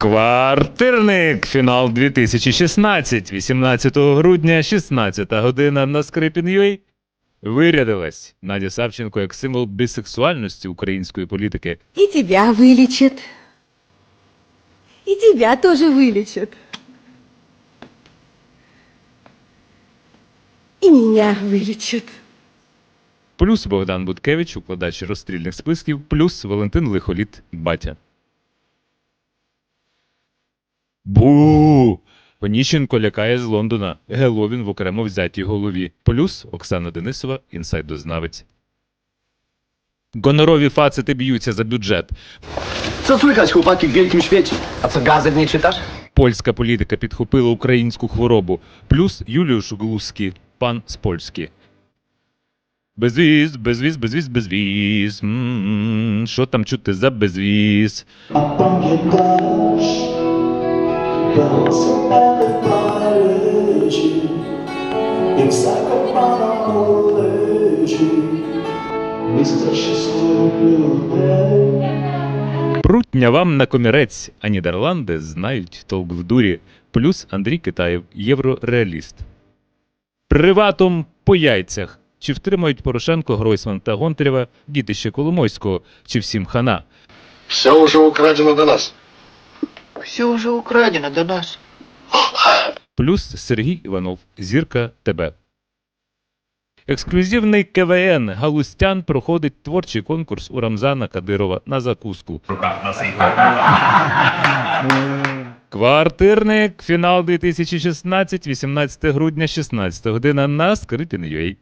Квартирник. Фінал 2016. 18 грудня, 16 година на Скрипін.ua. Вирядилась Надя Савченко як символ бісексуальності української політики. И тебя вылечат. И тебя тоже вылечат. И меня вылечат. Плюс Богдан Буткевич, укладач розстрільних списків, плюс Валентин Лихоліт Батя. Бу! Поніщенко лякає з Лондона. Геловін в окремо взятій голові. Плюс Оксана Денисова, інсайдознавець. Гонорові фацити б'ються за бюджет. Co słychać, chłopaki, w wielkim świecie? A co, gazet nie czytasz? Польська політика підхопила українську хворобу. Плюс Юліуш Глузький, пан з Польськи. Безвіз, безвіз, безвіз, безвіз. Що там чути за безвіз? A людей. Прутня вам на комірець, а Нідерланди знають толк в дурі. Плюс Андрій Китаєв, єврореаліст. Приватом по яйцях. Чи втримають Порошенко, Гройсман та Гонтарєва дітище Коломойського, чи всім хана? Все уже украдено до нас. Все уже украдено до нас. Плюс Сергій Іванов, зірка ТБ. Ексклюзивний КВН Галустян проходить творчий конкурс у Рамзана Кадирова на закуску. Квартирник. Фінал 2016, 18 грудня, 16 година на Скрипін.ua.